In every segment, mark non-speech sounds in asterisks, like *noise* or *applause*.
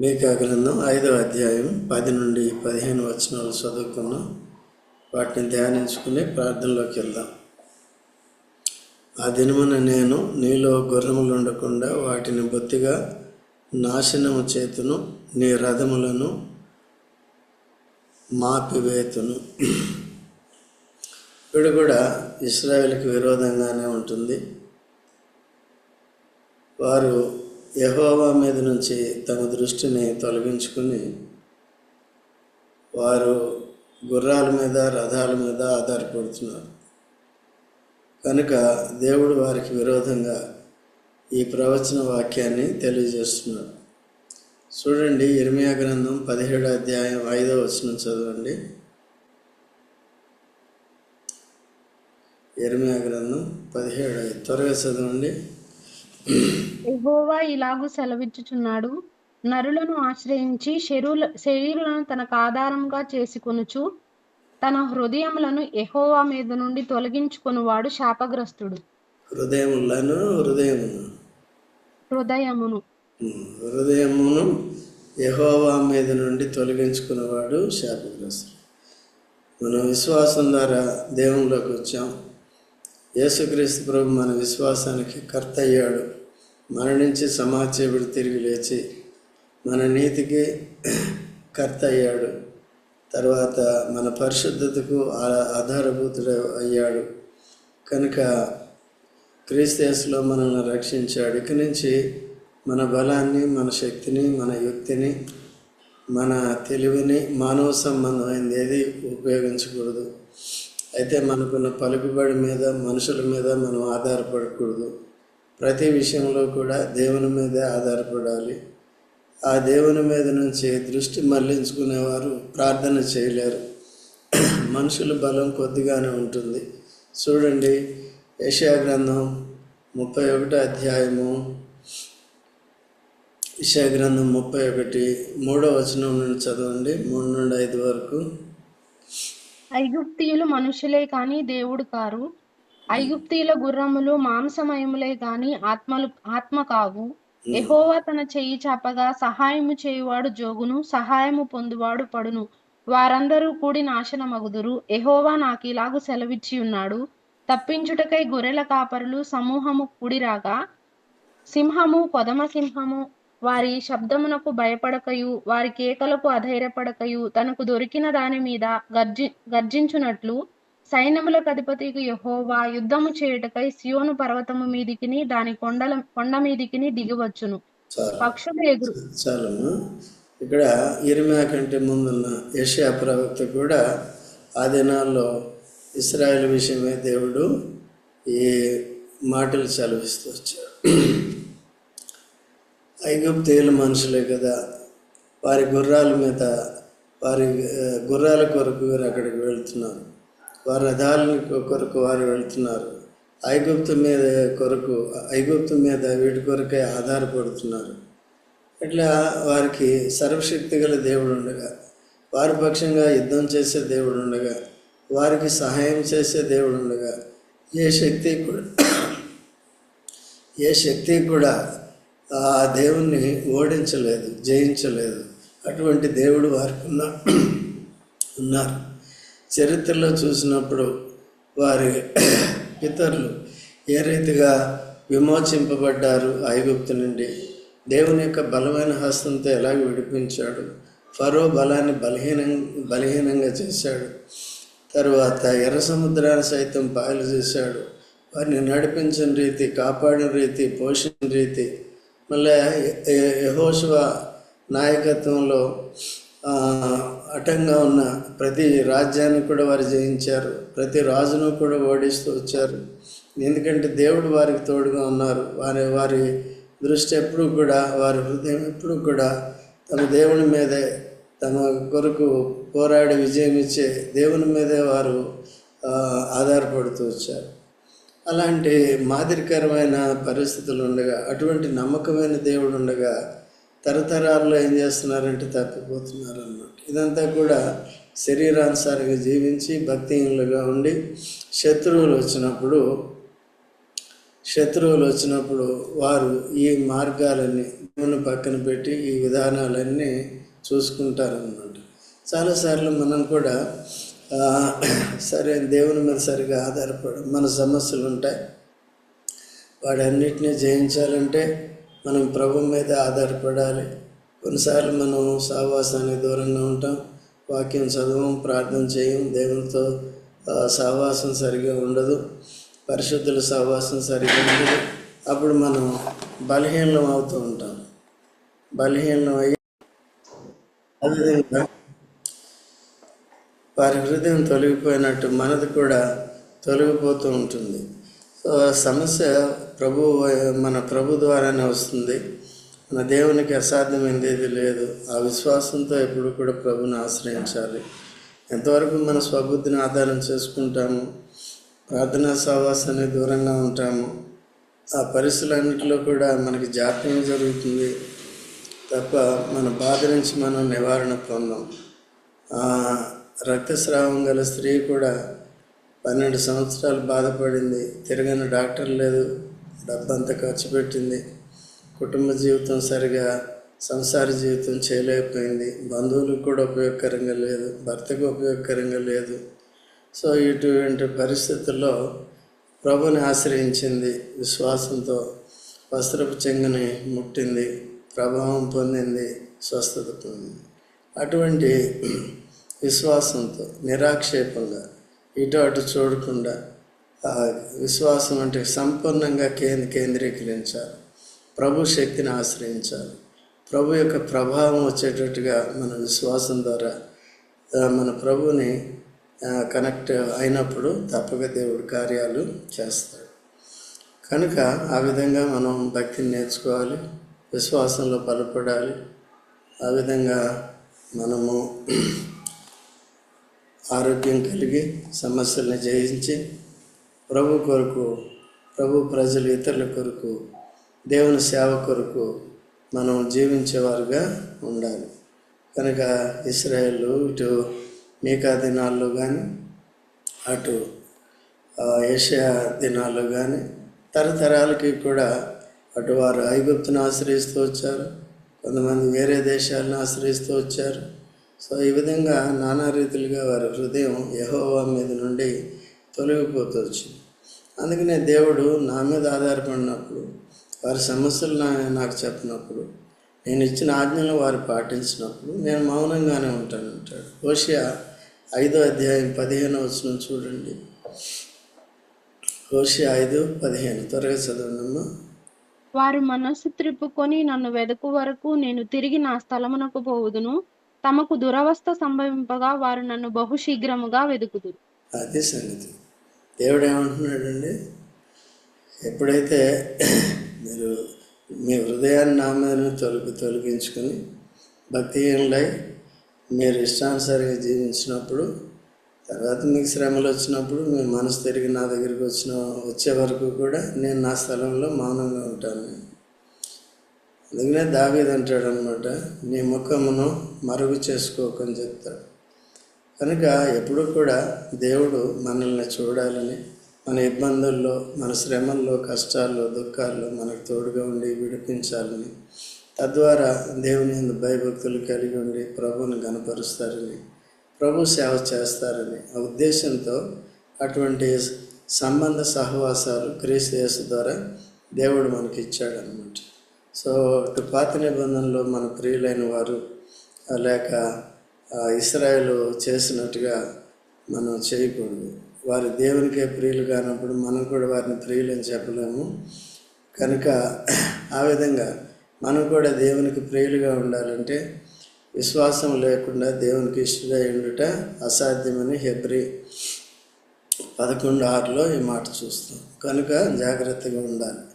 మీకా గ్రంథం ఐదవ అధ్యాయం పది నుండి పదిహేను వచనాలు చదువుకున్నాం వాటిని ధ్యానించుకుని ప్రార్థనలోకి వెళ్దాం. ఆ దినమున నేను నీలో గుర్రములు ఉండకుండా వాటిని బొత్తిగా నాశనము చేతును నీ రథములను మాపివేతును. ఇప్పుడు కూడా ఇస్రాయేల్కి విరోధంగానే ఉంటుంది. వారు యహోవా మీద నుంచి తమ దృష్టిని తొలగించుకుని వారు గుర్రాల మీద రథాల మీద ఆధారపడుతున్నారు. కనుక దేవుడు వారికి విరోధంగా ఈ ప్రవచన వాక్యాన్ని తెలియజేస్తున్నాడు. చూడండి ఇర్మియా గ్రంథం పదిహేడు అధ్యాయం ఐదో వచనం చదవండి. ఇర్మియా గ్రంథం పదిహేడు త్వరగా చదవండి. యెహోవా ఇలాగు సెలవిచ్చుచున్నాడు. నరులను ఆశ్రయించి శరీరుల శరీరులను తనకు ఆధారంగా చేసుకొనుచు తన హృదయములను యెహోవా మీద నుండి తొలగించుకొనువాడు శాపగ్రస్తుడు. హృదయములను హృదయమును. హృదయమును. హృదయమును యహోవా మీద నుండి తొలగించుకున్నవాడు శాపగ్రస్తుడు. మనం విశ్వాసం ద్వారా దేవునిలోకి వచ్చాం. యేసుక్రీస్తు ప్రభు మన విశ్వాసానికి కర్త అయ్యాడు. మరణించి సమాచేపుడు తిరిగి లేచి మన నీతికి కర్త అయ్యాడు. తర్వాత మన పరిశుద్ధతకు ఆధారభూతుడు అయ్యాడు. కనుక క్రీస్తేసులో మనల్ని రక్షించాడు. ఇక నుంచి మన బలాన్ని మన శక్తిని మన యుక్తిని మన తెలివిని మానవ సంబంధమైనది ఏది ఉపయోగించకూడదు. అయితే మనకున్న పలుకుబడి మీద మనుషుల మీద మనం ఆధారపడకూడదు. ప్రతి విషయంలో కూడా దేవుని మీదే ఆధారపడాలి. ఆ దేవుని మీద నుంచి దృష్టి మళ్ళించుకునేవారు ప్రార్థన చేయలేరు. మనుషుల బలం కొద్దిగానే ఉంటుంది. చూడండి యెషయా గ్రంథం ముప్పై ఒకటి అధ్యాయము. యెషయా గ్రంథం ముప్పై ఒకటి మూడో వచనం నుండి చదవండి. మూడు నుండి ఐదు వరకు. ఐగుప్తీయులు మనుషులే కానీ దేవుడు కారు. ఐగుప్తీయుల గుర్రములు మాంసమయములే కాని ఆత్మలు ఆత్మ కావు యెహోవా తన చెయ్యి చాపగా సహాయము చేయువాడు జోగును సహాయము పొందువాడు పడును. వారందరూ కూడి నాశనమగుదురు. యెహోవా నాకు ఇలాగు సెలవిచ్చి ఉన్నాడు. తప్పించుటకై గొర్రెల కాపరులు సమూహము కూడిరాగా. సింహము కొదమ సింహము. వారి శబ్దమునకు భయపడకయు వారి కేకలకు అధైర్యపడకయు తనకు దొరికిన దాని మీద గర్జి గర్జించునట్లు సైన్యములకు అధిపతికి యెహోవా యుద్ధము చేయుటకై సియోను పర్వతము మీదికిని దాని కొండల కొండ మీదికిని దిగివచ్చును. పక్షులు ఎగురు. చాలమ్మా. ఇక్కడ ఇరిమియా కంటే ముందున్న యెషయా ప్రవక్త కూడా ఆ దినాల్లో ఇస్రాయేల్ విషయమే దేవుడు ఈ మాటలు చదివిస్తూ వచ్చాడు. ఐగుప్తీయుల మనుషులే కదా. వారి గుర్రాల మీద వారి గుర్రాల కొరకు అక్కడికి వెళ్తున్నారు. వారి రథాలని కొరకు వారు వెళ్తున్నారు. ఐగుప్తు మీద కొరకు ఐగుప్తు మీద వీటి కొరకే ఆధారపడుతున్నారు. ఇట్లా వారికి సర్వశక్తి గల దేవుడు ఉండగా వారి పక్షంగా యుద్ధం చేసే దేవుడు ఉండగా వారికి సహాయం చేసే దేవుడు ఉండగా ఏ శక్తి కూడా ఏ శక్తి కూడా ఆ దేవుణ్ణి ఓడించలేదు జయించలేదు. అటువంటి దేవుడు వారికి ఉన్న ఉన్నారు. చరిత్రలో చూసినప్పుడు వారి *clears throat* పితరులు ఏ రీతిగా విమోచింపబడ్డారు ఐగుప్తు నుండి? దేవుని యొక్క బలమైన హస్తంతో ఎలాగ విడిపించాడు? ఫరో బలాన్ని బలహీనం బలహీనంగా చేశాడు. తరువాత ఎర్ర సముద్రాన్ని సైతం పాయలు చేశాడు. వారిని నడిపించిన రీతి కాపాడిన రీతి పోషించిన రీతి. మళ్ళీ యహోశివ నాయకత్వంలో అటంగా ఉన్న ప్రతి రాజ్యాన్ని కూడా వారు జయించారు. ప్రతి రాజును కూడా ఓడిస్తూ వచ్చారు. ఎందుకంటే దేవుడు వారికి తోడుగా ఉన్నారు. వారి వారి దృష్టి ఎప్పుడూ కూడా వారి హృదయం ఎప్పుడూ కూడా తమ దేవుని మీదే తమ కొరకు పోరాడి విజయం ఇచ్చే దేవుని మీదే వారు ఆధారపడుతూ వచ్చారు. అలాంటి మాదిరికరమైన పరిస్థితులు ఉండగా అటువంటి నమ్మకమైన దేవుడు ఉండగా తరతరాల్లో ఏం చేస్తున్నారంటే తప్పిపోతున్నారు అన్నమాట ఇదంతా కూడా శరీరానుసారిగా జీవించి భక్తిహీనులుగా ఉండి శత్రువులు వచ్చినప్పుడు శత్రువులు వచ్చినప్పుడు వారు ఈ మార్గాలన్నీ దేవుని పక్కన పెట్టి ఈ విధానాలన్నీ చూసుకుంటారన్నమాట. చాలాసార్లు మనం కూడా సరే దేవుని మీద సరిగా ఆధారపడి మన సమస్యలు ఉంటాయి. వాడన్నిటినీ జయించాలంటే మనం ప్రభు మీద ఆధారపడాలి. కొన్నిసార్లు మనం సావాసానికి దూరంగా ఉంటాం. వాక్యం చదవం ప్రార్థన చేయం దేవునితో సహవాసం సరిగా ఉండదు. పరిశుద్ధుల సహవాసం సరిగా ఉండదు. అప్పుడు మనం బలహీనం అవుతూ ఉంటాం. బలహీనం అయ్యి అదేవిధంగా వారి హృదయం తొలగిపోయినట్టు మనది కూడా తొలగిపోతూ ఉంటుంది. సమస్య ప్రభు మన ప్రభు ద్వారానే వస్తుంది. మన దేవునికి అసాధ్యమైనది ఏది లేదు. ఆ విశ్వాసంతో ఎప్పుడు కూడా ప్రభుని ఆశ్రయించాలి. ఎంతవరకు మన స్వబుద్ధిని ఆధారం చేసుకుంటాము ప్రార్థనా సావాసాన్ని దూరంగా ఉంటాము ఆ పరిస్థితులన్నింటిలో కూడా మనకి జాప్యం జరుగుతుంది. తప్ప మన బాధ నుంచి మనం నివారణ పొందాం. ఆ, రక్తస్రావం గల స్త్రీ కూడా పన్నెండు సంవత్సరాలు బాధపడింది. తిరగని డాక్టర్ లేదు. డబ్బంతా ఖర్చు పెట్టింది. కుటుంబ జీవితం సరిగా సంసార జీవితం చేయలేకపోయింది. బంధువులకు కూడా ఉపయోగకరంగా లేదు. భర్తకు ఉపయోగకరంగా లేదు. సో ఇటువంటి పరిస్థితుల్లో ప్రభుని ఆశ్రయించింది విశ్వాసంతో. వస్త్రపు చెంగుని ముట్టింది. ప్రభావం పొందింది. స్వస్థత పొందింది. అటువంటి విశ్వాసంతో నిరాక్షేపంగా ఇటు అటు చూడకుండా విశ్వాసం అంటే సంపూర్ణంగా కేంద్ర కేంద్రీకరించాలి. ప్రభు శక్తిని ఆశ్రయించాలి. ప్రభు యొక్క ప్రభావం వచ్చేటట్టుగా మన విశ్వాసం ద్వారా మన ప్రభుని కనెక్ట్ అయినప్పుడు తప్పక దేవుడు కార్యాలు చేస్తాడు. కనుక ఆ విధంగా మనం భక్తిని నేర్చుకోవాలి విశ్వాసంలో బలపడాలి. ఆ విధంగా మనము ఆరోగ్యం కలిగి సమస్యలను జయించి ప్రభు కొరకు ప్రభు ప్రజలు ఇతరుల కొరకు దేవుని సేవ కొరకు మనం జీవించేవారుగా ఉండాలి. కనుక ఇస్రాయేల్ ఇటు మీకా దినాల్లో కానీ అటు ఏషియా దినాల్లో కానీ తరతరాలకి కూడా అటు వారు ఐగుప్తును ఆశ్రయిస్తూ వచ్చారు. కొంతమంది వేరే దేశాలను ఆశ్రయిస్తూ వచ్చారు. సో ఈ విధంగా నానా రీతిలుగా వారి హృదయం యహోవా మీద నుండి తొలగిపోతూ వచ్చింది. అందుకనే దేవుడు నా మీద ఆధారపడినప్పుడు వారి సమస్యలు నా నాకు చెప్పినప్పుడు నేను ఇచ్చిన ఆజ్ఞలు వారు పాటించినప్పుడు నేను మౌనంగానే ఉంటాను అంటాడు. హోషియా ఐదో అధ్యాయం పదిహేను వచ్చిన చూడండి. హోషియా ఐదు పదిహేను. త్వరగా చదవండమ్మా. వారు మనస్సు త్రిప్పుకొని నన్ను వెదకు వరకు నేను తిరిగి నా స్థలమునకు పోవుదును. తమకు దురవస్థ సంభవింపగా వారు నన్ను బహుశీఘ్రముగా వెదుకుదురు. అదే సంగతి. దేవుడు ఏమంటున్నాడండి ఎప్పుడైతే మీరు మీ హృదయాన్ని నా మీద తొలగి తొలగించుకొని భక్తిహీనులై మీరు ఇష్టానుసారిగా జీవించినప్పుడు తర్వాత మీకు శ్రమలు వచ్చినప్పుడు మీ మనసు తిరిగి నా దగ్గరికి వచ్చిన వచ్చే వరకు కూడా నేను నా స్థలంలో మౌనంగా ఉంటాను. అందుకనే దావీది అంటాడు అనమాట నీ ముఖమును మరుగు చేసుకోకని చెప్తాడు. కనుక ఎప్పుడు కూడా దేవుడు మనల్ని చూడాలని మన ఇబ్బందుల్లో మన శ్రమల్లో కష్టాల్లో దుఃఖాల్లో మనకు తోడుగా ఉండి విడిపించాలని తద్వారా దేవుని యందు భయభక్తులు కలిగి ఉండి ప్రభువుని గనపరుస్తారని ప్రభు సేవ చేస్తారని ఆ ఉద్దేశంతో అటువంటి సంబంధ సహవాసాలు క్రీస్తు యేసు ద్వారా దేవుడు మనకి ఇచ్చాడనమాట. సో ఇటు పాత నిబంధనలో మన ప్రియులైన వారు లేక ఇస్రాయలు చేసినట్టుగా మనం చేయకూడదు. వారి దేవునికే ప్రియులు కానప్పుడు మనం కూడా వారిని ప్రియులు అని చెప్పలేము. కనుక ఆ విధంగా మనం కూడా దేవునికి ప్రియులుగా ఉండాలంటే విశ్వాసం లేకుండా దేవునికి ఇష్టడై ఉండుట అసాధ్యమని హెబ్రి పదకొండు ఆరులో ఈ మాట చూస్తాం. కనుక జాగ్రత్తగా ఉండాలి.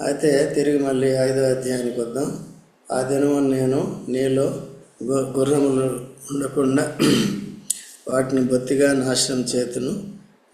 అయితే తిరిగి మళ్ళీ ఐదో అధ్యాయానికి వద్దాం. ఆ దినము నేను నీలో గు- గుర్రములు ఉండకుండా వాటిని బొత్తిగా నాశనం చేతును.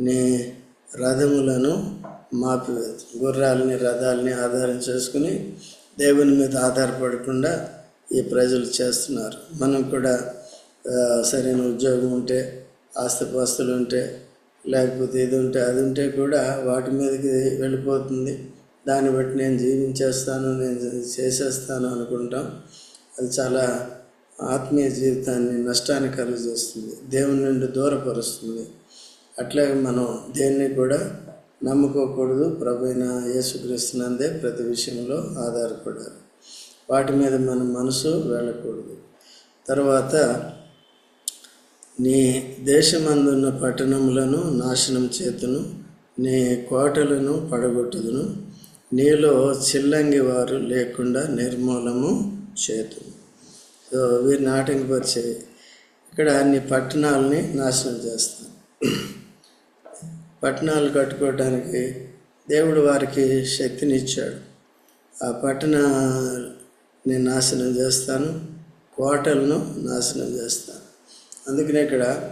నీ రథములను మాపి గుర్రాలని రథాలని ఆధారం చేసుకుని దేవుని మీద ఆధారపడకుండా ఈ ప్రజలు చేస్తున్నారు. మనం కూడా సరైన ఉద్యోగం ఉంటే ఆస్తిపాస్తులు ఉంటే లేకపోతే ఇది ఉంటే అది ఉంటే కూడా వాటి మీదకి వెళ్ళిపోతుంది. దాన్ని బట్టి నేను జీవించేస్తాను నేను చేసేస్తాను అనుకుంటాం. అది చాలా ఆత్మీయ జీవితాన్ని నష్టాన్ని కలుగజేస్తుంది దేవుని నుండి దూరపరుస్తుంది. అట్లాగే మనం దేన్ని కూడా నమ్ముకోకూడదు. ప్రభు యేసుక్రీస్తునందే ప్రతి విషయంలో ఆధారపడాలి. వాటి మీద మన మనసు వెళ్ళకూడదు. తర్వాత నీ దేశమందున్న పట్టణములను నాశనం చేతును నీ కోటలను పడగొట్టుదును. నీలో చిల్లంగి వారు లేకుండా నిర్మూలము చేతు. సో వీరిని ఆటంకపరిచే ఇక్కడ నీ పట్టణాలని నాశనం చేస్తాను పట్టణాలు కట్టుకోవడానికి దేవుడు వారికి శక్తిని ఇచ్చాడు ఆ పట్టణాన్ని నాశనం చేస్తాను కోటలను నాశనం చేస్తాను. అందుకనే ఇక్కడ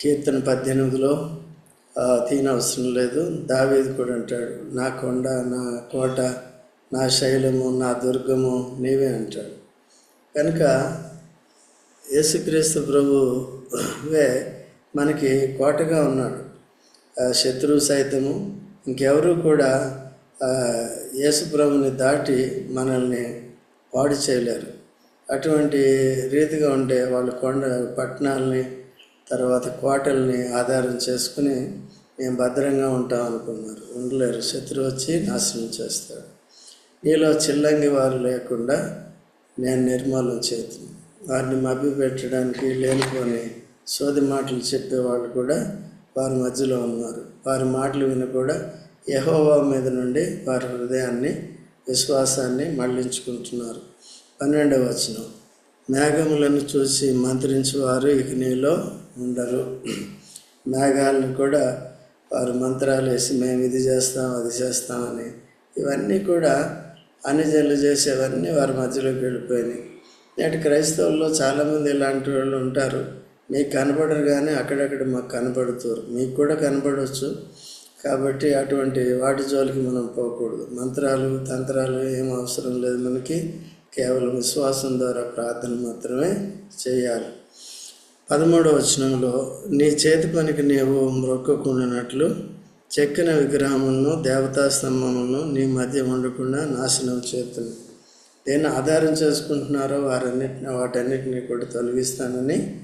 కీర్తన పద్దెనిమిదిలో తీనవసరం లేదు. దావేది కూడా అంటాడు నా కొండ నా కోట నా శైలము నా దుర్గము నీవే అంటాడు. కనుక యేసుక్రీస్తు ప్రభువే మనకి కోటగా ఉన్నాడు. శత్రువు సైతము ఇంకెవరూ కూడా యేసుప్రభుని యేసు దాటి మనల్ని పాడు చేయలేరు. అటువంటి రీతిగా ఉండే వాళ్ళు కొండ పట్టణాలని తర్వాత కోటల్ని ఆధారం చేసుకుని మేము భద్రంగా ఉంటాం అనుకున్నారు. ఉండలేరు. శత్రువు వచ్చి నాశనం చేస్తాడు. నీలో చిల్లంగి వారు లేకుండా నేను నిర్మూలన చేతును వారిని మభ్యపెట్టడానికి లేనిపోని సోది మాటలు చెప్పేవాళ్ళు కూడా వారి మధ్యలో ఉన్నారు. వారి మాటలు విని కూడా యహోవా మీద నుండి వారి హృదయాన్ని విశ్వాసాన్ని మళ్ళించుకుంటున్నారు. పన్నెండవ వచనం. మేఘములను చూసి మంత్రించేవారు ఇక నీలో ఉండరు. మేఘాలను కూడా వారు మంత్రాలు వేసి మేము ఇది చేస్తాం అది చేస్తామని ఇవన్నీ కూడా అన్యజనులు చేసేవన్నీ వారి మధ్యలోకి వెళ్ళిపోయినాయి నేటి క్రైస్తవుల్లో చాలామంది ఇలాంటి వాళ్ళు ఉంటారు. మీకు కనపడరు కానీ అక్కడక్కడ మాకు కనపడుతారు. మీకు కూడా కనపడవచ్చు కాబట్టి అటువంటి వాటి జోలికి మనం పోకూడదు. మంత్రాలు తంత్రాలు ఏం అవసరం లేదు మనకి. కేవలం విశ్వాసం ద్వారా ప్రార్థన మాత్రమే చేయాలి. పదమూడవ వచనంలో నీ చేతి పనికి నీవు మ్రొక్కకుండానట్లు చెక్కిన విగ్రహములను దేవతా స్తంభములను నీ మధ్య ఉండకుండా నాశనం చేస్తుంది దేన్ని ఆధారం చేసుకుంటున్నారో వారన్నిటిని వాటన్నిటిని కూడా తొలగిస్తానని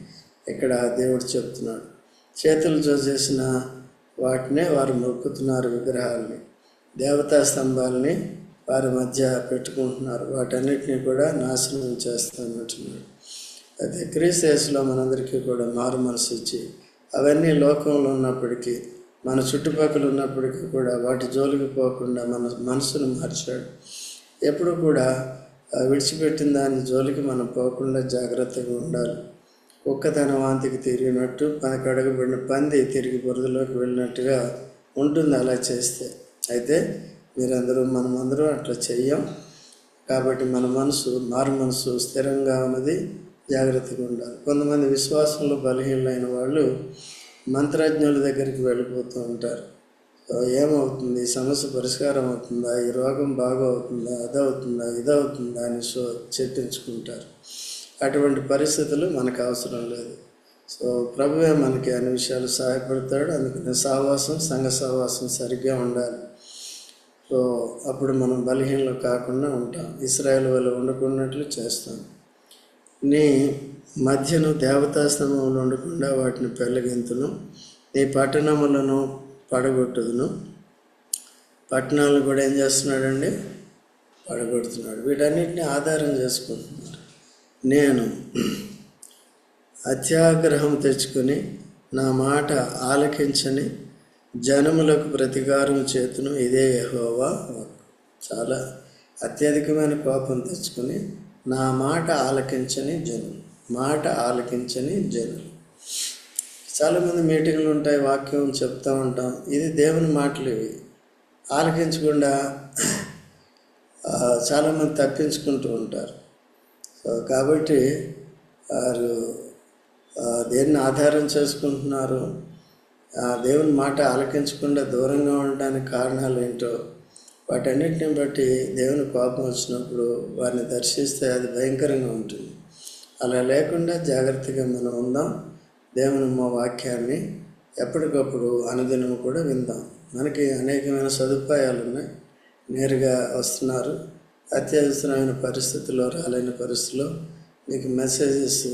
ఇక్కడ దేవుడు చెప్తున్నాడు. చేతులతో చేసిన వాటినే వారు మొక్కుతున్నారు విగ్రహాలని దేవతా స్తంభాలని వారి మధ్య పెట్టుకుంటున్నారు. వాటన్నిటిని కూడా నాశనం చేస్తానంటున్నాడు. అయితే క్రీస్తేసులో మనందరికీ కూడా మారు మనసు ఇచ్చి అవన్నీ లోకంలో ఉన్నప్పటికీ మన చుట్టుపక్కల ఉన్నప్పటికీ కూడా వాటి జోలికి పోకుండా మన మనసును మార్చాడు. ఎప్పుడు కూడా విడిచిపెట్టిన దాని జోలికి మనం పోకుండా జాగ్రత్తగా ఉండాలి. కుక్క తన వాంతికి తిరిగినట్టు మనకు అడగబడిన పంది తిరిగి బురదలోకి వెళ్ళినట్టుగా ఉంటుంది అలా చేస్తే. అయితే మీరందరూ మనమందరూ అట్లా చెయ్యం. కాబట్టి మన మనసు మారు మనసు స్థిరంగా ఉన్నది జాగ్రత్తగా ఉండాలి. కొంతమంది విశ్వాసంలో బలహీనమైన వాళ్ళు మంత్రజ్ఞుల దగ్గరికి వెళ్ళిపోతూ ఉంటారు. ఏమవుతుంది? సమస్య పరిష్కారం అవుతుందా? ఈ రోగం బాగా అవుతుందా అదవుతుందా? ఇదవుతుందా? అని సో చెప్పించుకుంటారు అటువంటి పరిస్థితులు మనకు అవసరం లేదు. సో ప్రభువే మనకి అన్ని విషయాలు సహాయపడతాడు. అందుకని సహవాసం సంఘ సహవాసం సరిగ్గా ఉండాలి. సో అప్పుడు మనం బలహీనలు కాకుండా ఉంటాం. ఇస్రాయల్ వల్ల వండుకున్నట్లు చేస్తాం. నీ మధ్యను దేవతాశ్రమంలో ఉండకుండా వాటిని పెళ్ళగింతును. నీ పట్టణములను పడగొట్టుదును. పట్టణాలు కూడా ఏం చేస్తున్నాడండి? పడగొడుతున్నాడు. వీటన్నిటిని ఆధారం చేసుకుంటున్నాడు. నేను అత్యాగ్రహం తెచ్చుకొని నా మాట ఆలకించని జనములకు ప్రతీకారం చేతును ఇదే యహోవా చాలా అత్యధికమైన కోపం తెచ్చుకొని నా మాట ఆలకించని జనులు మాట ఆలకించని జనులు. చాలామంది మీటింగ్లు ఉంటాయి వాక్యం చెప్తూ ఉంటాం. ఇది దేవుని మాటలు ఇవి. ఆలకించకుండా చాలామంది తప్పించుకుంటూ ఉంటారు. కాబట్టి వారు దేన్ని ఆధారం చేసుకుంటున్నారు? దేవుని మాట ఆలకించకుండా దూరంగా ఉండడానికి కారణాలు ఏంటో వాటన్నిటిని బట్టి దేవుని కోపం వచ్చినప్పుడు వారిని దర్శిస్తే అది భయంకరంగా ఉంటుంది. అలా లేకుండా జాగ్రత్తగా మనం ఉందాం. దేవుని మా వాక్యాన్ని ఎప్పటికప్పుడు అనుదినము కూడా విందాం. మనకి అనేకమైన సదుపాయాలు ఉన్నాయి. నేరుగా వస్తున్నారు. అత్యవసరమైన పరిస్థితుల్లో రాలేని పరిస్థితిలో మీకు మెసేజెస్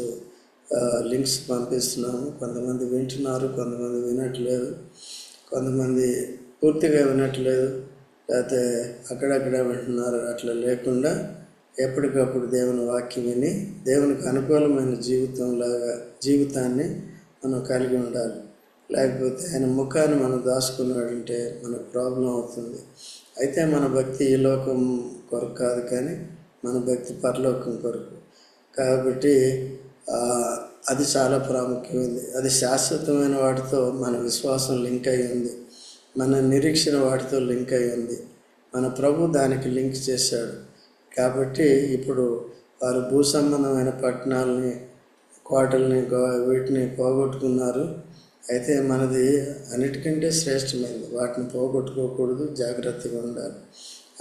లింక్స్ పంపిస్తున్నాము. కొంతమంది వింటున్నారు కొంతమంది వినట్లేదు. కొంతమంది పూర్తిగా వినట్లేదు. లేకపోతే అక్కడక్కడ వింటున్నారు. అట్లా లేకుండా ఎప్పటికప్పుడు దేవుని వాక్యం విని దేవునికి అనుకూలమైన జీవితంలాగా జీవితాన్ని మనం కలిగి ఉండాలి. లేకపోతే ఆయన ముఖాన్ని మనం దాచుకున్నాడంటే మనకు ప్రాబ్లం అవుతుంది. అయితే మన భక్తి ఈ లోకం కొరకు కాదు కానీ మన భక్తి పరలోకం కొరకు. కాబట్టి అది చాలా ప్రాముఖ్యమైనది అది శాశ్వతమైన వాటితో మన విశ్వాసం లింక్ అయి ఉంది. మన నిరీక్షణ వాటితో లింక్ అయి ఉంది. మన ప్రభు దానికి లింక్ చేశాడు. కాబట్టి ఇప్పుడు వారు భూ సంబంధమైన పట్టణాలని కోటల్ని వీటిని పోగొట్టుకున్నారు. అయితే మనది అన్నిటికంటే శ్రేష్టమైనది వాటిని పోగొట్టుకోకూడదు జాగ్రత్తగా ఉండాలి.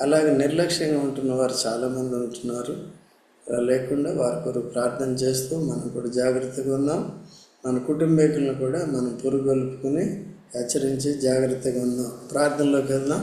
అలాగే నిర్లక్ష్యంగా ఉంటున్న వారు చాలామంది ఉంటున్నారు. లేకుండా వారి కొరకు ప్రార్థన చేస్తూ మనం కూడా జాగ్రత్తగా ఉందాం మన కుటుంబీకులను కూడా మనం పురుగొల్పుకొని హెచ్చరించి జాగ్రత్తగా ఉందాం ప్రార్థనలోకి వెళ్దాం.